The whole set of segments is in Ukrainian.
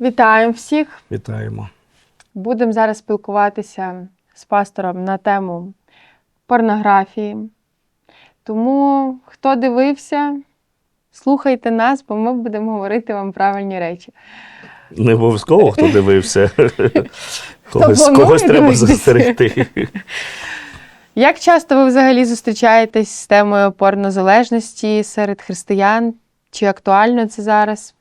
Вітаємо всіх! Вітаємо. Будемо зараз спілкуватися з пастором на тему порнографії. Тому, хто дивився, слухайте нас, бо ми будемо говорити вам правильні речі. Не обов'язково, хто дивився. Когось, когось треба застерегти. Як часто ви взагалі зустрічаєтесь з темою порнозалежності серед християн? Чи актуально це зараз?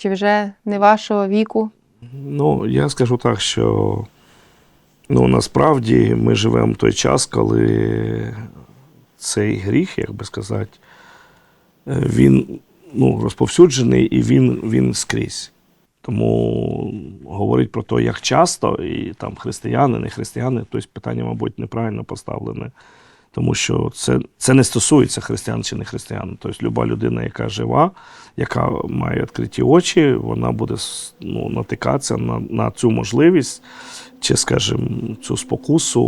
Чи вже не вашого віку? Ну, я скажу так, що ну, насправді ми живемо в той час, коли цей гріх, як би сказати, е, він ну, розповсюджений і він, він скрізь. Тому говорить про те, як часто, і там християни, не християни, тобто питання, мабуть, неправильно поставлене. Тому що це, це не стосується християн чи не християн. Тобто, люба людина, яка жива, яка має відкриті очі, вона буде ну, натикатися на, на цю можливість, чи, скажімо, цю спокусу,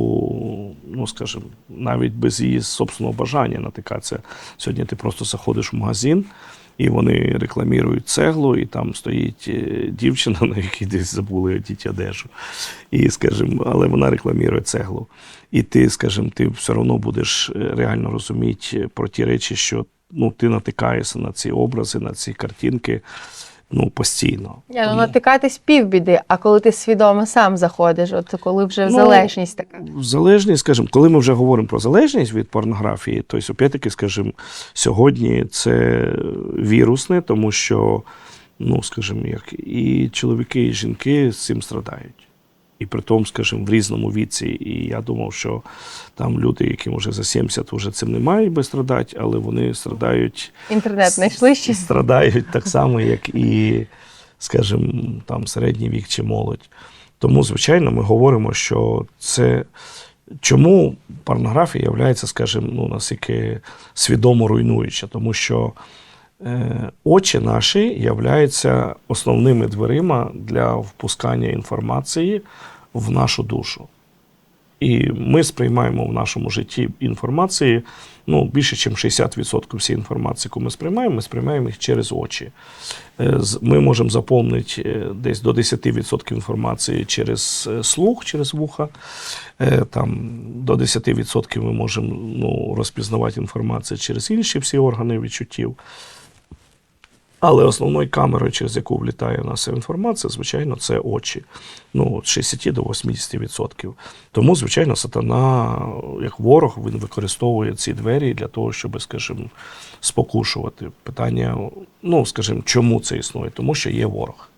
ну, скажімо, навіть без її собственного бажання натикатися. Сьогодні ти просто заходиш в магазин, і вони рекламують цеглу, і там стоїть е, дівчина, на якій десь забули одіти одежу. І, скажімо, але вона рекламує цеглу. І ти, скажімо, ти все одно будеш е, реально розуміти про ті речі, що ну, ти натикаєшся на ці образи, на ці картинки ну, постійно. Я, ну, натикатись півбіди, а коли ти свідомо сам заходиш, от коли вже Ну, залежність така. Залежність, скажімо, коли ми вже говоримо про залежність від порнографії, то опять-таки, скажімо, сьогодні це вірусне, тому що, ну, скажімо, як і чоловіки, і жінки з цим страдають. І при тому, скажімо, в різному віці. І я думав, що там люди, яким вже за 70, вже цим не мають би страдати, але вони страдають Інтернет знайшли ще. страдають так само, як і, скажімо, там середній вік чи молодь. Тому, звичайно, ми говоримо, що це чому порнографія є, скажімо, ну, наскільки свідомо руйнуюча, тому що очі наші являються основними дверима для впускання інформації в нашу душу. І ми сприймаємо в нашому житті інформації ну, більше, ніж 60% всієї інформації, яку ми сприймаємо, ми сприймаємо їх через очі. Е, Ми можемо заповнити е, десь до 10% інформації через е, слух, через вуха. Е, Там, до 10% ми можемо ну, розпізнавати інформацію через інші всі органи відчуттів. Але основною камерою, через яку влітає в нас інформація, звичайно, це очі. Ну, від 60 до 80%. Тому, звичайно, сатана, як ворог, він використовує ці двері для того, щоб, скажімо, спокушувати. Питання, ну, скажімо, чому це існує? Тому що є ворог.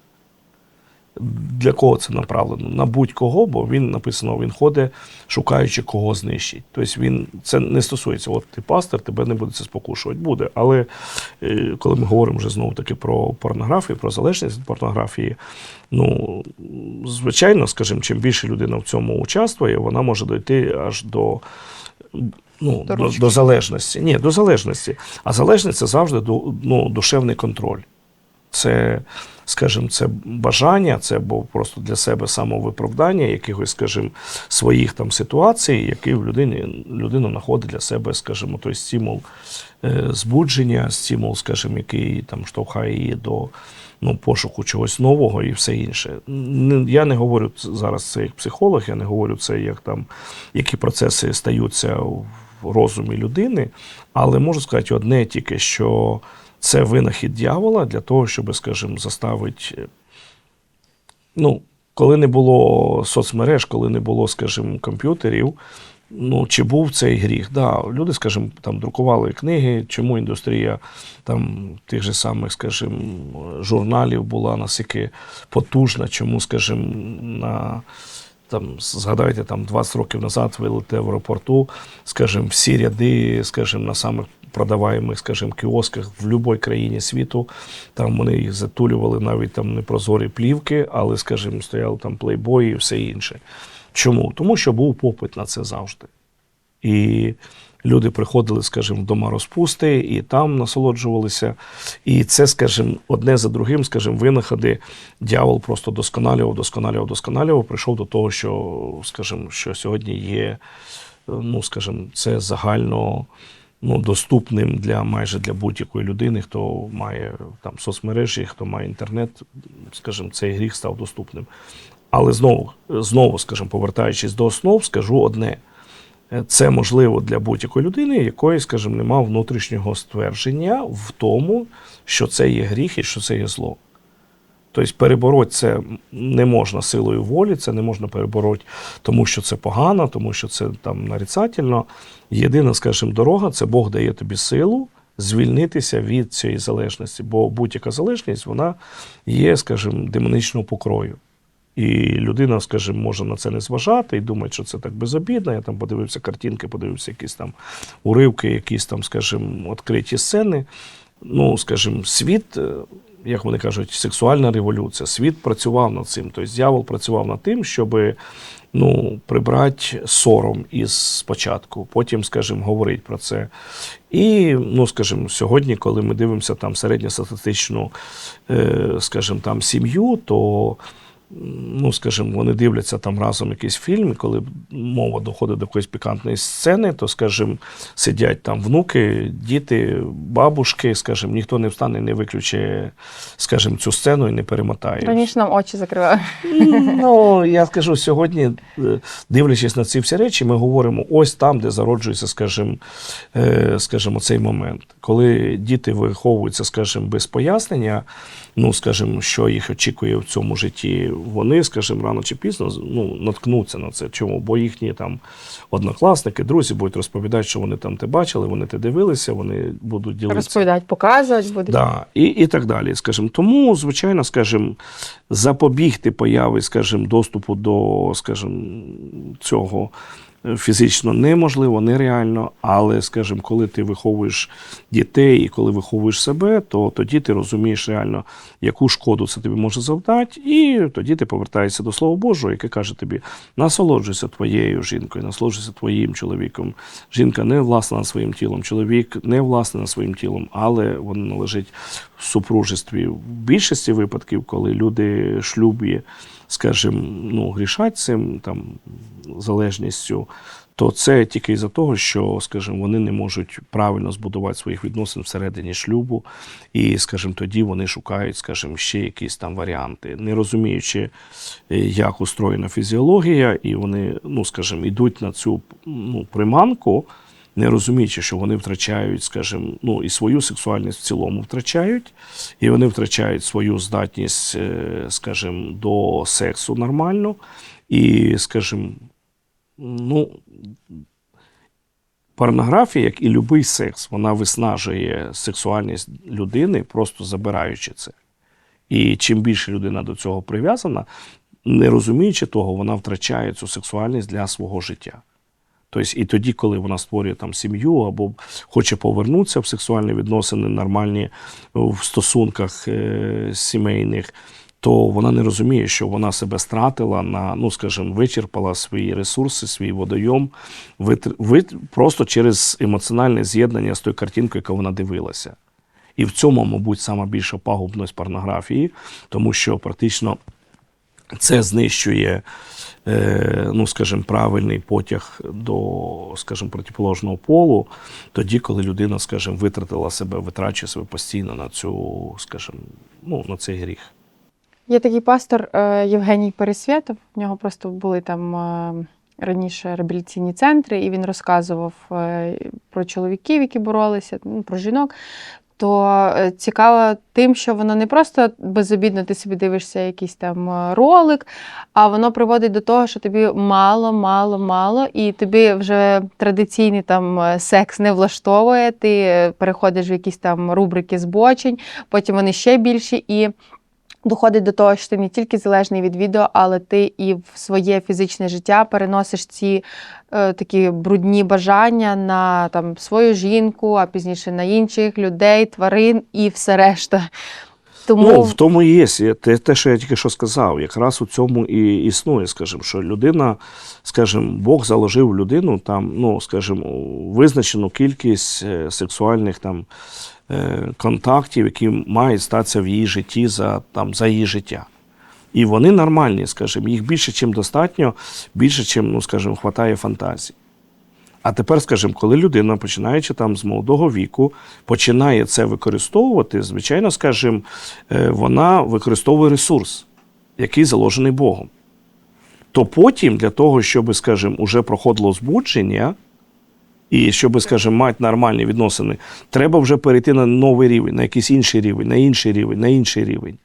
Для кого це направлено? На будь-кого, бо він написано, він ходить, шукаючи кого знищить. Тобто він це не стосується, от ти пастор, тебе не буде це спокушувати. Буде. Але е, коли ми говоримо вже знову таки про порнографію, про залежність від порнографії, ну звичайно, скажімо, чим більше людина в цьому участвує, вона може дойти аж до. Ну, До до, залежності. Ні, до залежності. А залежність це завжди ну, душевний контроль. Це, скажімо, це бажання, це був просто для себе самовиправдання якихось, скажімо, своїх там ситуацій, які в людині людина знаходить для себе, скажімо, той стимул е, збудження, стимул, скажімо, який там штовхає її до ну, пошуку чогось нового і все інше. Я не говорю зараз це як психолог, я не говорю це як там, які процеси стаються в розумі людини, але можу сказати одне тільки, що це винахід дьявола для того, щоб, скажімо, заставити. Ну, коли не було соцмереж, коли не було, скажімо, комп'ютерів, ну, чи був цей гріх? Да, люди, скажімо, там друкували книги, чому індустрія там тих же самих, скажімо, журналів була настільки потужна, чому, скажімо, на там, згадайте, там 20 років назад вилете в аеропорту, скажімо, всі ряди, скажімо, на самих продаваємих, скажімо, кіосках в будь-якій країні світу. Там вони їх затулювали навіть там непрозорі плівки, але, скажімо, стояли там плейбої і все інше. Чому? Тому що був попит на це завжди. І люди приходили, скажімо, в дома розпусти, і там насолоджувалися. І це, скажімо, одне за другим, скажімо, винаходи дьявол просто досконалював, досконалював, досконалював, прийшов до того, що, скажімо, що сьогодні є, ну, скажімо, це загально ну, доступним для майже для будь-якої людини, хто має там соцмережі, хто має інтернет, скажімо, цей гріх став доступним. Але знову, знову, скажімо, повертаючись до основ, скажу одне. Це можливо для будь-якої людини, якої, скажімо, немає внутрішнього ствердження в тому, що це є гріх і що це є зло. Тобто перебороти це не можна силою волі, це не можна перебороти, тому що це погано, тому що це там нарицательно. Єдина, скажімо, дорога це Бог дає тобі силу звільнитися від цієї залежності, бо будь-яка залежність вона є, скажімо, демонічного покрою. І людина, скажімо, може на це не зважати і думає, що це так безобідно. Я там подивився картинки, подивився якісь там уривки, якісь там, скажімо, відкриті сцени. Ну, скажімо, світ, е, як вони кажуть, сексуальна революція. Світ працював над цим. Тобто дьявол працював над тим, щоб ну, прибрати сором із спочатку, потім, скажімо, говорити про це. І, ну, скажімо, сьогодні, коли ми дивимося там середньостатистичну, е, скажімо, там сім'ю, то ну, скажімо, вони дивляться там разом якийсь фільм, і коли мова доходить до якоїсь пікантної сцени, то, скажімо, сидять там внуки, діти, бабушки, скажімо, ніхто не встане, не виключить, скажімо, цю сцену і не перемотає. Раніше нам очі закривали. Ну, я скажу, сьогодні, е, дивлячись на ці всі речі, ми говоримо ось там, де зароджується, скажімо, е, скажімо, цей момент. Коли діти виховуються, скажімо, без пояснення, ну, скажімо, що їх очікує в цьому житті, вони, скажімо, рано чи пізно ну, наткнуться на це. Чому? Бо їхні там однокласники, друзі будуть розповідати, що вони там те бачили, вони те дивилися, вони будуть ділитися. Розповідають, показувати будуть. Да, і, і так далі. Скажімо. Тому, звичайно, скажімо, запобігти появи, скажімо, доступу до, скажімо, цього фізично неможливо, нереально. Але, скажімо, коли ти виховуєш дітей і коли виховуєш себе, то тоді ти розумієш реально, яку шкоду це тобі може завдати, і тоді ти повертаєшся до Слова Божого, яке каже тобі: насолоджуйся твоєю жінкою, насолоджуйся твоїм чоловіком. Жінка не власна своїм тілом, чоловік не власний над своїм тілом, але воно належить супружестві. В більшості випадків, коли люди шлюбі, скажімо, ну, грішать цим там залежністю, то це тільки із-за того, що, скажімо, вони не можуть правильно збудувати своїх відносин всередині шлюбу, і, скажімо, тоді вони шукають, скажімо, ще якісь там варіанти, не розуміючи, е, як устроєна фізіологія, і вони, ну, скажімо, йдуть на цю ну, приманку, не розуміючи, що вони втрачають, скажімо, ну і свою сексуальність в цілому втрачають, і вони втрачають свою здатність, е, скажімо, до сексу нормально. І, скажімо, ну, порнографія, як і будь-який секс, вона виснажує сексуальність людини, просто забираючи це. І чим більше людина до цього прив'язана, не розуміючи того, вона втрачає цю сексуальність для свого життя. Тобто, і тоді, коли вона створює там сім'ю або хоче повернутися в сексуальні відносини нормальні в стосунках е, сімейних, то вона не розуміє, що вона себе стратила на, ну скажімо, вичерпала свої ресурси, свій водойом, витр- вит- просто через емоціональне з'єднання з тою картинкою, яку вона дивилася. І в цьому, мабуть, сама більша пагубність порнографії, тому що практично це знищує, е, ну, скажімо, правильний потяг до, скажімо, протиположного полу, тоді, коли людина, скажімо, витратила себе, витрачує себе постійно на цю, скажімо, ну, на цей гріх. Є такий пастор е, Євгеній Пересвятов. В нього просто були там е, раніше реабілітаційні центри, і він розказував про чоловіків, які боролися, ну, про жінок. То е, цікаво тим, що воно не просто безобідно, ти собі дивишся якийсь там е, ролик, а воно приводить до того, що тобі мало, мало, мало, і тобі вже традиційний там е, секс не влаштовує. Ти переходиш в якісь там рубрики збочень, потім вони ще більші. і доходить до того, що ти не тільки залежний від відео, але ти і в своє фізичне життя переносиш ці е, такі брудні бажання на там свою жінку, а пізніше на інших людей, тварин і все решта. Тому Ну, в тому і є. Те, те, що я тільки що сказав, якраз у цьому і існує, скажімо, що людина, скажімо, Бог заложив в людину там, ну, скажімо, визначену кількість е, сексуальних там е, контактів, які мають статися в її житті за, там, за її життя. І вони нормальні, скажімо, їх більше, чим достатньо, більше, чим, ну, скажімо, хватає фантазії. А тепер, скажімо, коли людина, починаючи там з молодого віку, починає це використовувати, звичайно, скажімо, е, вона використовує ресурс, який заложений Богом. То потім, для того, щоб, скажімо, уже проходило збудження, і щоб, скажімо, мати нормальні відносини, треба вже перейти на новий рівень, на якийсь інший рівень, на інший рівень, на інший рівень.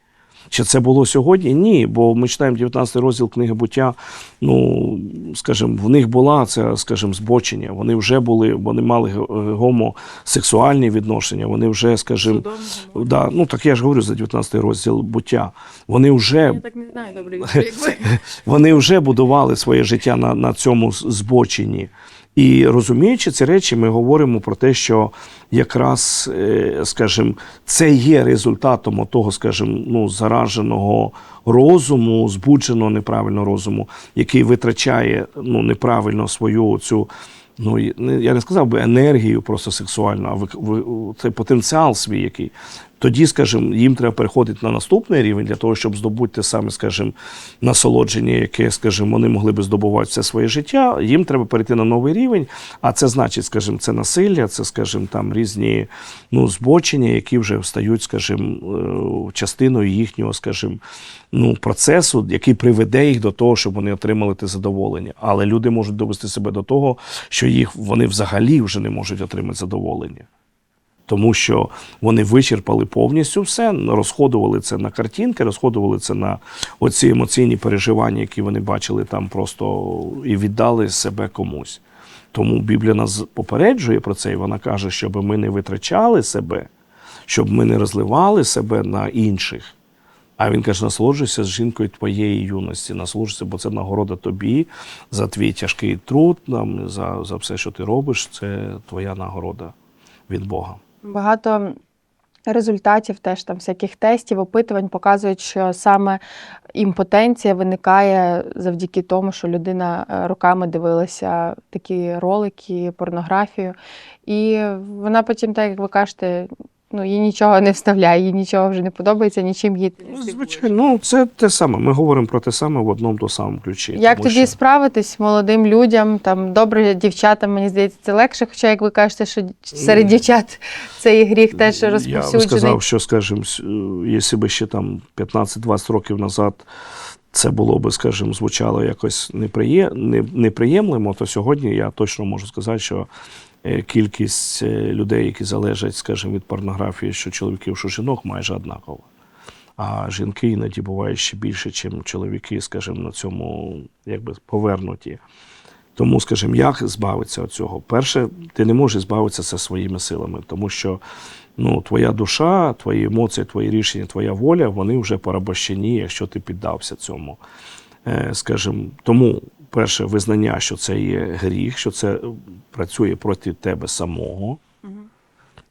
Чи це було сьогодні? Ні, бо ми читаємо 19 розділ книги буття. Ну, скажімо, в них була це, скажімо, збочення. Вони вже були, вони мали гомосексуальні відношення. Вони вже, скажімо, да, ну так я ж говорю за 19 розділ буття. Вони вже так не знаю, добре. вони вже будували своє життя на, на цьому збоченні. І розуміючи ці речі, ми говоримо про те, що якраз, е, скажімо, це є результатом того, скажімо, ну, зараженого розуму, збудженого неправильного розуму, який витрачає ну, неправильно свою цю. Ну, я не сказав би енергію просто сексуальну, а цей потенціал свій який. Тоді, скажімо, їм треба переходити на наступний рівень для того, щоб здобути те саме, скажімо, насолодження, яке, скажімо, вони могли би здобувати все своє життя. Їм треба перейти на новий рівень. А це значить, скажімо, це насилля, це, скажімо, там різні ну, збочення, які вже стають, скажімо, е, частиною їхнього, скажімо, ну, процесу, який приведе їх до того, щоб вони отримали те задоволення. Але люди можуть довести себе до того, що їх вони взагалі вже не можуть отримати задоволення. Тому що вони вичерпали повністю все, розходували це на картинки, розходували це на оці емоційні переживання, які вони бачили там просто і віддали себе комусь. Тому Біблія нас попереджує про це, і вона каже, щоб ми не витрачали себе, щоб ми не розливали себе на інших. А він каже: насолоджуйся з жінкою твоєї юності, насолоджуйся, бо це нагорода тобі за твій тяжкий труд, за, за все, що ти робиш, це твоя нагорода від Бога. Багато результатів теж там всяких тестів, опитувань показують, що саме імпотенція виникає завдяки тому, що людина е, роками дивилася такі ролики, порнографію, і вона потім, так як ви кажете, ну їй нічого не вставляє, їй нічого вже не подобається, нічим не Ну. Звичайно, ну це те саме. Ми говоримо про те саме в одному до самому ключі. Як тому тоді що- справитись молодим людям, там добре дівчатам, мені здається, це легше. Хоча, як ви кажете, що серед дівчат цей гріх теж Я би сказав, що, скажімо, якщо би ще там 15-20 років назад це було би, скажімо, звучало якось неприє... не- неприємлемо, то сьогодні я точно можу сказати, що кількість е, людей, які залежать, скажімо, від порнографії, що чоловіків, що жінок, майже однакова. А жінки іноді бувають ще більше, ніж чоловіки, скажімо, на цьому якби повернуті. Тому, скажімо, як збавитися від цього? Перше, ти не можеш збавитися це своїми силами, тому що ну, твоя душа, твої емоції, твої рішення, твоя воля, вони вже порабощені, якщо ти піддався цьому. Е, Скажімо, тому перше визнання, що це є гріх, що це працює проти тебе самого.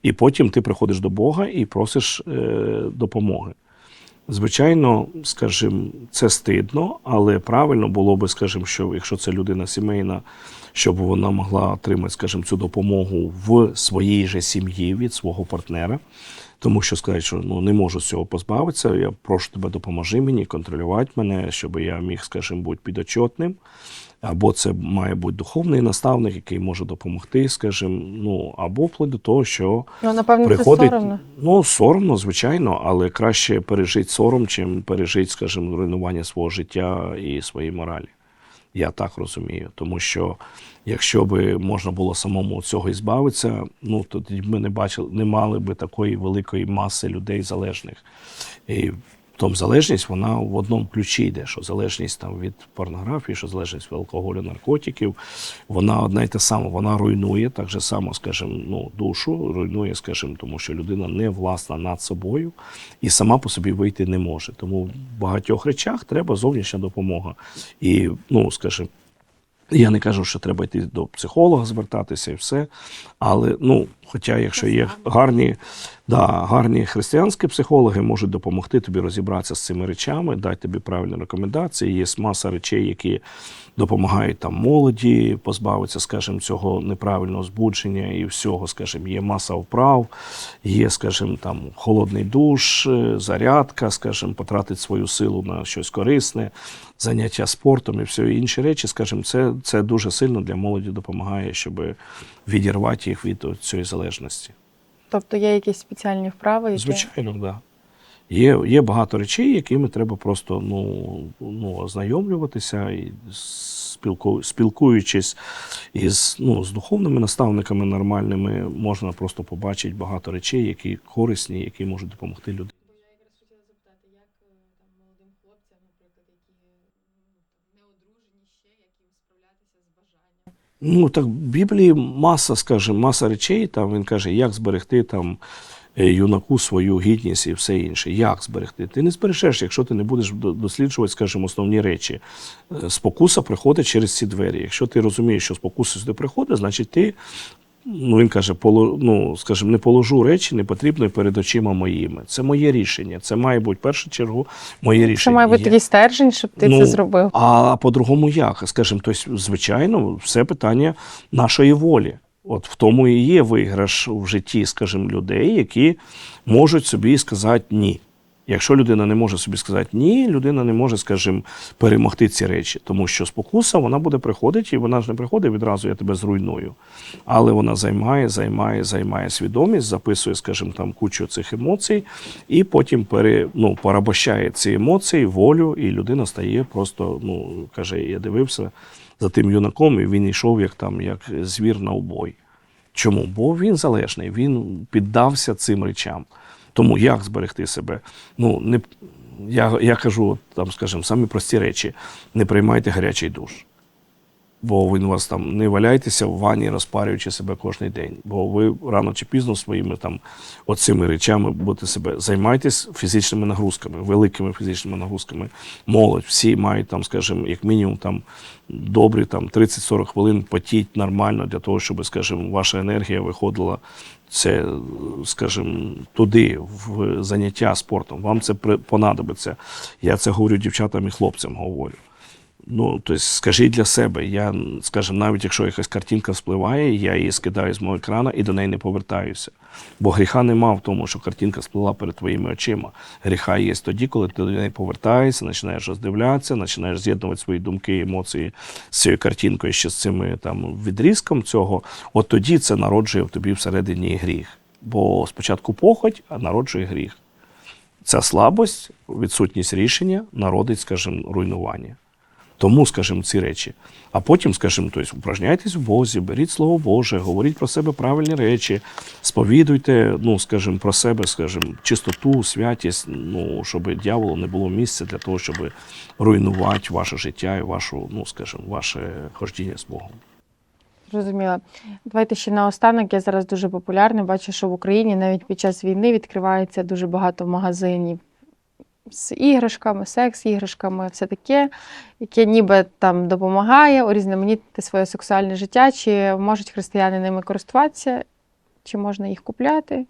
І потім ти приходиш до Бога і просиш е, допомоги. Звичайно, скажімо, це стидно, але правильно було би, скажімо, що якщо це людина сімейна, щоб вона могла отримати, скажімо, цю допомогу в своїй же сім'ї від свого партнера. Тому що сказати, що ну не можу з цього позбавитися. Я прошу тебе, допоможи мені контролювати мене, щоб я міг, скажімо, бути підотчетним. Або це має бути духовний наставник, який може допомогти, скажімо, ну або вплоть до того, що Ну, напевно, приходить. це соромно. Ну, соромно, звичайно, але краще пережити сором, чим пережити, скажімо, руйнування свого життя і своєї моралі. Я так розумію. Тому що якщо би можна було самому цього і збавитися, ну тоді ми не бачили, не мали би такої великої маси людей залежних. І тому залежність вона в одному ключі йде, що залежність там від порнографії, що залежність від алкоголю, наркотиків, вона одна й та сама, вона руйнує так же само, скажімо, ну, душу, руйнує, скажімо, тому що людина не власна над собою і сама по собі вийти не може. Тому в багатьох речах треба зовнішня допомога. І, ну, скажімо, я не кажу, що треба йти до психолога звертатися і все. Але ну, хоча, якщо є гарні, да, гарні християнські психологи, можуть допомогти тобі розібратися з цими речами, дати тобі правильні рекомендації. Є маса речей, які допомагають там молоді позбавитися, скажімо, цього неправильного збудження і всього, скажімо, є маса вправ, є, скажімо, там холодний душ, е, зарядка, скажімо, потратити свою силу на щось корисне, заняття спортом і все інші речі, скажімо, це це дуже сильно для молоді допомагає, щоб відірвати їх від цієї залежності. Тобто є якісь спеціальні вправи, які Звичайно, так. Да. Є, є багато речей, якими треба просто ну, ну, ознайомлюватися і спілку, спілкуючись із ну, з духовними наставниками нормальними, можна просто побачити багато речей, які корисні, які можуть допомогти людині. Ну так в Біблії маса, скажімо, маса речей. Там він каже, як зберегти там юнаку свою гідність і все інше. Як зберегти? Ти не збережеш, якщо ти не будеш досліджувати, скажімо, основні речі. Е, Спокуса приходить через ці двері. Якщо ти розумієш, що спокуса сюди приходить, значить ти. Ну, він каже, поло, ну, скажімо, не положу речі непотрібної перед очима моїми. Це моє рішення. Це має бути в першу чергу моє рішення. Це має бути такий стержень, щоб ти Ну, це зробив. а по-другому як? Скажімо, тобто, звичайно, все питання нашої волі. От в тому і є виграш в житті, скажімо, людей, які можуть собі сказати ні. Якщо людина не може собі сказати ні, людина не може, скажімо, перемогти ці речі, тому що спокуса вона буде приходити, і вона ж не приходить відразу, я тебе зруйную. Але вона займає, займає, займає свідомість, записує, скажімо, там кучу цих емоцій, і потім пере, ну, порабощає ці емоції, волю, і людина стає просто, ну, каже, я дивився за тим юнаком, і він йшов як там, як звір на убой. Чому? Бо він залежний, він піддався цим речам. Тому як зберегти себе? Ну, не, я, я кажу, там, скажімо, самі прості речі: не приймайте гарячий душ. Бо він у вас там не валяйтеся в ванні, розпарюючи себе кожен день. Бо ви рано чи пізно своїми там оцими речами будете себе займайтесь фізичними нагрузками, великими фізичними нагрузками. Молодь, всі мають там, скажімо, як мінімум там добрі там 30-40 хвилин потіть нормально для того, щоб, скажімо, ваша енергія виходила це, скажімо, туди, в заняття спортом. Вам це понадобиться. Я це говорю дівчатам і хлопцям говорю. Ну, тобто, скажіть для себе, я, скажімо, навіть якщо якась картинка спливає, я її скидаю з мого екрана і до неї не повертаюся. Бо гріха нема в тому, що картинка сплила перед твоїми очима. Гріха є тоді, коли ти до неї повертаєшся, починаєш роздивлятися, починаєш з'єднувати свої думки, емоції з цією картинкою, ще з цим там відрізком цього. От тоді це народжує в тобі всередині гріх. Бо спочатку похоть, а народжує гріх. Ця слабость, відсутність рішення народить, скажімо, руйнування. Тому, скажімо, ці речі. А потім, скажімо, тобто, упражняйтесь в Бозі, беріть Слово Боже, говоріть про себе правильні речі, сповідуйте, ну, скажімо, про себе, скажімо, чистоту, святість, ну, щоб дьяволу не було місця для того, щоб руйнувати ваше життя і вашу, ну, скажімо, ваше хождіння з Богом. Зрозуміла. Давайте ще наостанок. Я зараз дуже популярна. Бачу, що в Україні навіть під час війни відкривається дуже багато магазинів з іграшками, секс-іграшками, все таке, яке ніби там допомагає урізноманітнити своє сексуальне життя. Чи можуть християни ними користуватися, чи можна їх купляти?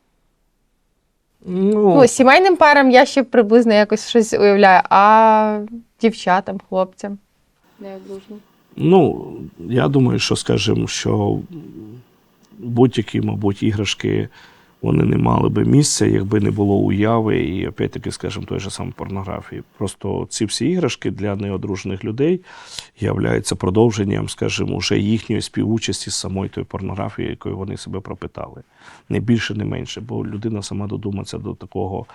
Ну, сімейним парам я ще приблизно якось щось уявляю, а дівчатам, хлопцям. Неодружним. Ну, я думаю, що скажімо, що будь-які, мабуть, іграшки вони не мали би місця, якби не було уяви і, опять-таки, скажімо, той же самої порнографії. Просто ці всі іграшки для неодружених людей являються продовженням, скажімо, уже їхньої співучасті з самої тої порнографії, якою вони себе пропитали. Не більше, не менше, бо людина сама додуматься до такого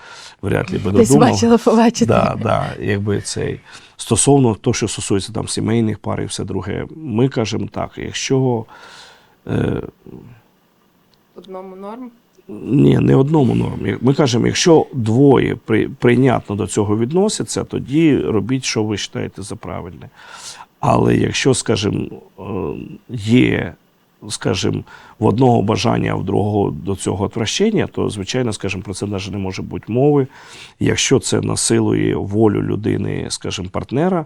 вряд ли би Десь бачила побачити. Да, да, якби цей. Стосовно того, що стосується там сімейних пар і все друге, ми кажемо так, якщо е, Одному норм. Ні, не одному нормі. Ми кажемо, якщо двоє при, прийнятно до цього відносяться, тоді робіть, що ви вважаєте за правильне. Але якщо, скажімо, е, є, скажімо, в одного бажання, а в другого до цього отвращення, то, звичайно, скажімо, про це навіть не може бути мови. Якщо це насилує волю людини, скажімо, партнера,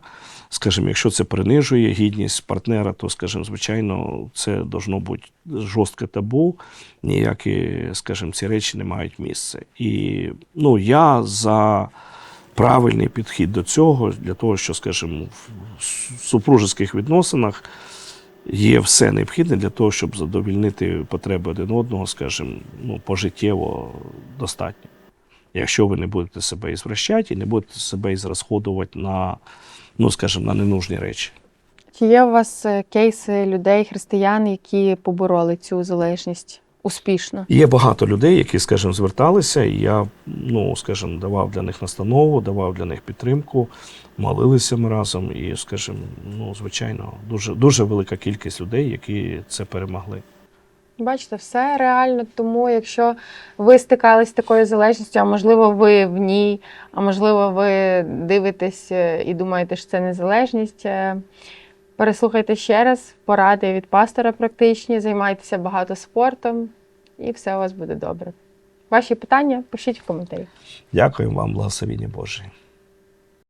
скажімо, якщо це принижує гідність партнера, то, скажімо, звичайно, це должно бути жорстке табу. Ніякі, скажімо, ці речі не мають місця. І ну, я за правильний підхід до цього, для того, що, скажімо, в супружеських відносинах є все необхідне для того, щоб задовільнити потреби один одного, скажімо, ну, пожиттєво достатньо. Якщо ви не будете себе ізвращати і не будете себе ізрасходувати на, ну, скажімо, на ненужні речі. Чи є у вас е, кейси людей, християн, які побороли цю залежність успішно? Є багато людей, які, скажімо, зверталися, і я, ну, скажімо, давав для них настанову, давав для них підтримку, молилися ми разом. І, скажімо, ну, звичайно, дуже, дуже велика кількість людей, які це перемогли. Бачите, все реально, тому якщо ви стикались з такою залежністю, а можливо, ви в ній, а можливо, ви дивитесь е, і думаєте, що це незалежність. е, Переслухайте ще раз поради від пастора практичні, займайтеся багато спортом, і все у вас буде добре. Ваші питання пишіть в коментарі. Дякую вам, благословіння Боже.